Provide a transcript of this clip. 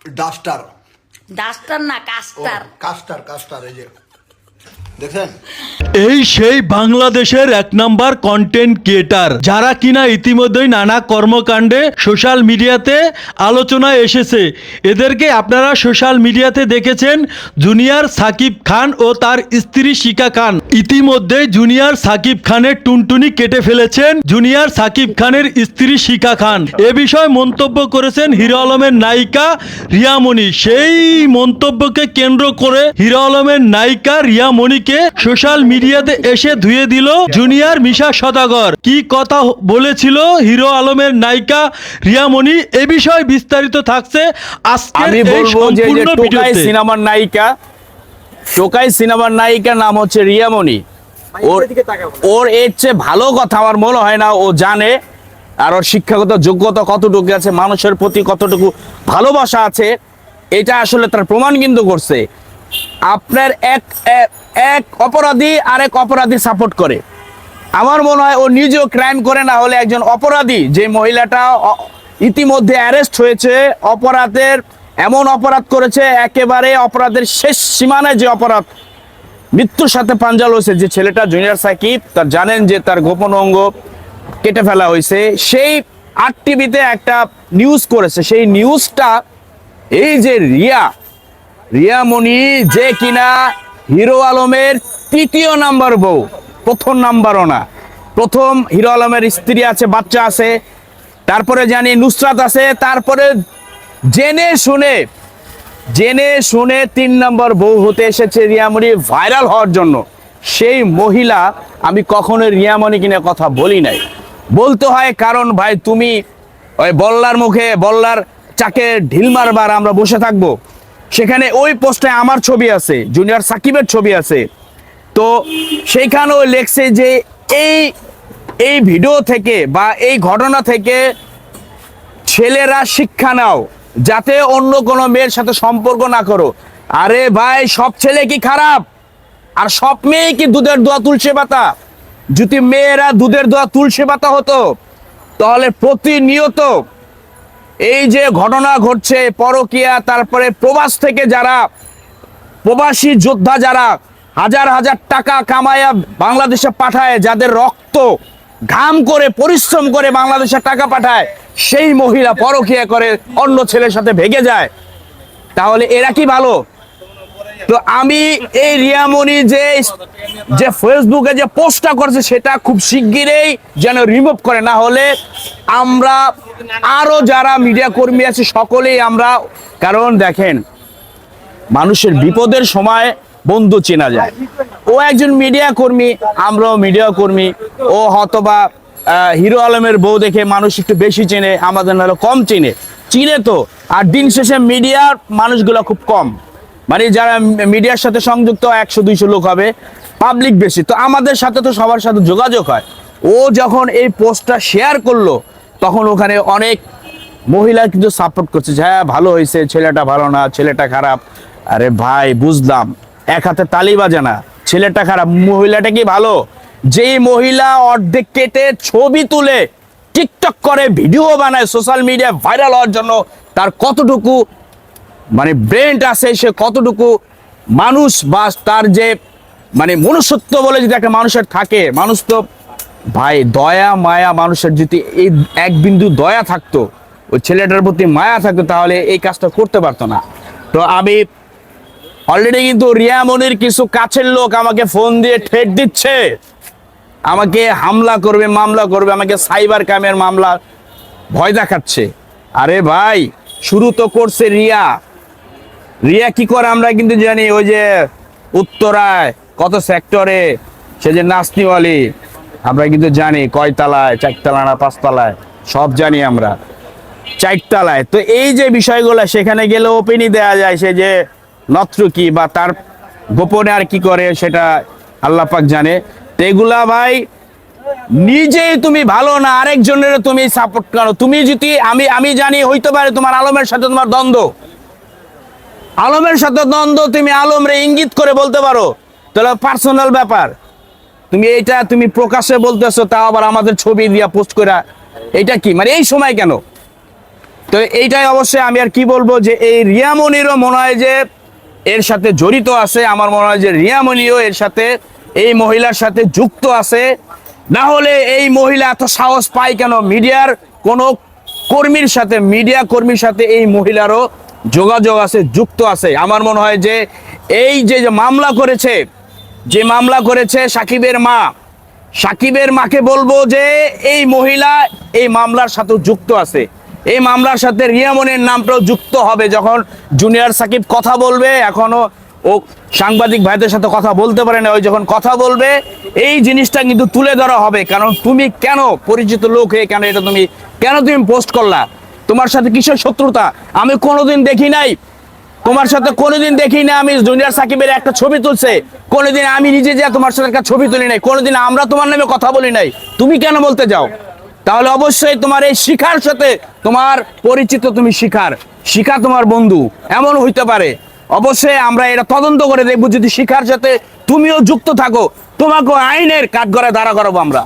Duster duster না caster caster caster এই যে। দেখছেন? এই সেই বাংলাদেশের এক নাম্বার কন্টেন্ট ক্রিয়েটার যারা কিনা ইতিমধ্যেই নানা কর্মকাণ্ডে সোশ্যাল মিডিয়াতে আলোচনায় এসেছে। এদেরকে আপনারা সোশ্যাল মিডিয়াতে দেখেছেন জুনিয়র সাকিব খান ও তার স্ত্রী শিকা খান। ইতিমধ্যে জুনিয়র সাকিব খানের টুনটুনি কেটে ফেলেছেন জুনিয়র সাকিব খানের স্ত্রী শিকা খান। এ বিষয়ে মন্তব্য করেছেন হিরো আলমের নায়িকা রিয়ামণি। সেই মন্তব্যকে কেন্দ্র করে হিরো আলমের নায়িকা রিয়ামণিকে সোশ্যাল মিডিয়াতে এসে ধুয়ে দিল জুনিয়র মিশা সদাগর। কি কথা বলেছিল হিরো আলমের নায়িকা রিয়ামণি? এ বিষয়ে বিস্তারিত থাকছে আজকের এই সম্পূর্ণ টোকাই ভিডিওতে। সিনেমার নায়িকা টোকাই সিনেমার নায়িকার নাম হচ্ছে রিয়ামণি। ওর ওর এর চেয়ে ভালো কথা আমার মনে হয় না ও জানে। আর ওর শিক্ষাগত যোগ্যতা কতটুকু আছে মানুষের প্রতি কতটুকু ভালোবাসা আছে এটা আসলে তার প্রমাণ কিন্তু করছে। আপনার এক, এক- অপরাধী আরেক অপরাধী সাপোর্ট করে। আমার মনে হয় ও নিজেও ক্রাইম করে না হলে একজন অপরাধী, যে মহিলাটা ইতিমধ্যে অ্যারেস্ট হয়েছে, অপরাধের এমন অপরাধ করেছে, একেবারে অপরাধের শেষ সীমানায় যে অপরাধ, মৃত্যুর সাথে পাঞ্জাল হয়েছে, যে ছেলেটা জুনিয়র সাকিব, তার জানেন যে তার গোপন অঙ্গ কেটে ফেলা হয়েছে, সেই আর টিভিতে একটা নিউজ করেছে, সেই নিউজটা এই যে রিয়া রিয়ামণি যে কিনা হিরো আলমের তৃতীয় নাম্বার বউ, প্রথম নাম্বারও না প্রথম হিরো আলমের স্ত্রী আছে, বাচ্চা আছে, তারপরে জানি নুসরাত আছে, তারপরে জেনে শুনে জেনে শুনে তিন নম্বর বউ হতে এসেছে রিয়ামণি ভাইরাল হওয়ার জন্য। সেই মহিলা আমি কখনো রিয়ামণি কিনে কথা বলি নাই। বলতে হয় কারণ ভাই তুমি ওই বল্লার মুখে বল্লার চাকে ঢিল মারবার আমরা বসে থাকব। সেখানে ওই পোস্টে আমার ছবি আছে জুনিয়র সাকিবের ছবি আছে। তো সেইখানেও লেখছে যে এই এই ভিডিও থেকে বা এই ঘটনা থেকে ছেলেরা শিক্ষা নাও, যাতে অন্য কোনো মেয়ের সাথে সম্পর্ক না করো। আরে ভাই, সব ছেলে কি খারাপ? আর সব মেয়ে কি দুধের দোয়া তুলসে পাতা? যদি মেয়েরা দুধের দোয়া তুলসে পাতা হতো, তাহলে প্রতিনিয়ত এই যে ঘটনা ঘটছে, পরকিয়া, তারপরে প্রবাস থেকে যারা প্রবাসী যোদ্ধা যারা হাজার হাজার টাকা কামায়া বাংলাদেশে পাঠায়, যাদের রক্ত ঘাম করে, পরিশ্রম করে বাংলাদেশে টাকা পাঠায়, সেই মহিলা পরকিয়া করে, অন্য ছেলের সাথে ভেগে যায়। তাহলে এরা কি ভালো? তো আমি এই রিয়ামণি যে যে ফেসবুকে যে পোস্টটা করছে সেটা খুব শিগগিরই যেন রিমুভ করে। না হলে আমরা আরও যারা মিডিয়া কর্মী আছে সকলেই আমরা কারণ দেখেন মানুষের বিপদের সময় বন্ধু চেনা যায়। ও একজন মিডিয়া কর্মী আমরাও মিডিয়া কর্মী। ও হয়তোবা আহ, হিরো আলমের বউ দেখে মানুষ একটু বেশি চেনে আমাদের নাহলে কম চেনে। চিনে তো। আর দিন শেষে মিডিয়ার মানুষগুলো খুব কম। মানে যারা মিডিয়ার সাথে সংযুক্ত, একশো, দুইশো লোক হবে পাবলিক বেশি। তো আমাদের সাথে তো সবার সাথে যোগাযোগ হয়। ও যখন এই পোস্টটা শেয়ার করল, তখন ওখানে অনেক মহিলা কিন্তু সাপোর্ট করছে যে হ্যাঁ ভালো হয়েছে, ছেলেটা ভালো না, ছেলেটা খারাপ। আরে ভাই, বুঝলাম। এক হাতে তালি বাজে না। ছেলেটা খারাপ, মহিলাটা কি ভালো? যেই মহিলা অর্ধেক কেটে ছবি তুলে টিকটক করে, ভিডিও বানায় সোশ্যাল মিডিয়া ভাইরাল হওয়ার জন্য, তার কতটুকু মানে ব্রেনটা আছে, সে কতটুকু মানুষ বা তার যে মানে মনুষ্যত্ব বলে যদি একটা মানুষের থাকে, মানুষ তো ভাই দয়া, মায়া মানুষের যদি এই এক বিন্দু দয়া থাকতো, ওই ছেলেটার প্রতি মায়া থাকতো, তাহলে এই কাজটা করতে পারতো না। তো আমি অলরেডি কিন্তু রিয়ামনির কিছু কাছের লোক আমাকে ফোন দিয়ে ঠেট দিচ্ছে। আমাকে হামলা করবে, মামলা করবে, আমাকে সাইবার ক্রাইমের মামলা ভয় দেখাচ্ছে। আরে ভাই, শুরু তো করছে রিয়া। রিয়া কি করে আমরা কিন্তু জানি, ওই যে উত্তরায় কত সেক্টরে সে যে নাচনিওয়ালি আমরা কিন্তু জানি, কয়তলায়, চারতলা না পাঁচতলায়, সব জানি আমরা, চারতলায়। তো এই যে বিষয়গুলো, সেখানে গেলে ওপেনই দেয়া যায়, সে যে নত্রকি বা তার গোপনে আর কি করে, সেটা আল্লাহ পাক জানে। তো এগুলা ভাই, নিজেই তুমি ভালো না আরেকজনের তুমি সাপোর্ট করো। তুমি যদি, আমি আমি জানি হইতে পারে তোমার আলমের সাথে তোমার দ্বন্দ্ব। আলমের সাথে দ্বন্দ্ব তুমি আলমরে ইঙ্গিত করে বলতে পারো। তাহলে পার্সোনাল ব্যাপার। তুমি এইটা তুমি প্রকাশ্যে বলতেছো তা আবার আমাদের ছবি দিয়া পোস্ট করা এটা কি? মানে এই সময় কেন? তো এইটাই অবশ্যই আমি আর কি বলব যে এই রিয়ামনিরও মনে হয় যে এর সাথে জড়িত আছে, আমার মনে হয় যে রিয়ামনিও এর সাথে, এই মহিলার সাথে যুক্ত আছে। না হলে এই মহিলা এত সাহস পায় কেন? মিডিয়ার কোনো কর্মীর সাথে, মিডিয়া কর্মীর সাথে এই মহিলারও যোগাযোগ আছে, যুক্ত আছে। আমার মনে হয় যে এই যে মামলা করেছে, যে মামলা করেছে সাকিবের মা, সাকিবের মাকে বলব যে এই মহিলা এই মামলার সাথে যুক্ত আছে। এই মামলার সাথে রিয়ামনের নামটাও যুক্ত হবে যখন জুনিয়র সাকিব কথা বলবে। এখনও ও সাংবাদিক ভাইদের সাথে কথা বলতে পারে না, ওই যখন কথা বলবে, এই জিনিসটা কিন্তু তুলে ধরা হবে। কারণ তুমি কেন পরিচিত লোক হয়ে কেন এটা তুমি, কেন তুমি পোস্ট করলা? তোমার সাথে কিসের শত্রুতা? আমি কোনোদিন দেখি নাই। তোমার সাথে কোনোদিন দেখি না আমি জুনিয়র সাকিবের একটা ছবি তুলছে। কোনোদিন আমি নিজে যে তোমার সাথে একটা ছবি তুলি নাই, কোনোদিন আমরা তোমার নামে কথা বলি নাই। তুমি কেন বলতে যাও? তাহলে অবশ্যই তোমার এই শিখার সাথে তোমার পরিচিত তুমি শিখার। শিখা তোমার বন্ধু। এমন হইতে পারে। অবশ্যই আমরা এটা তদন্ত করে দেখব যদি শিখার সাথে তুমিও যুক্ত থাকো। তোমাকে আইনের কাঠগড়ায় দাঁড়া করাবো আমরা।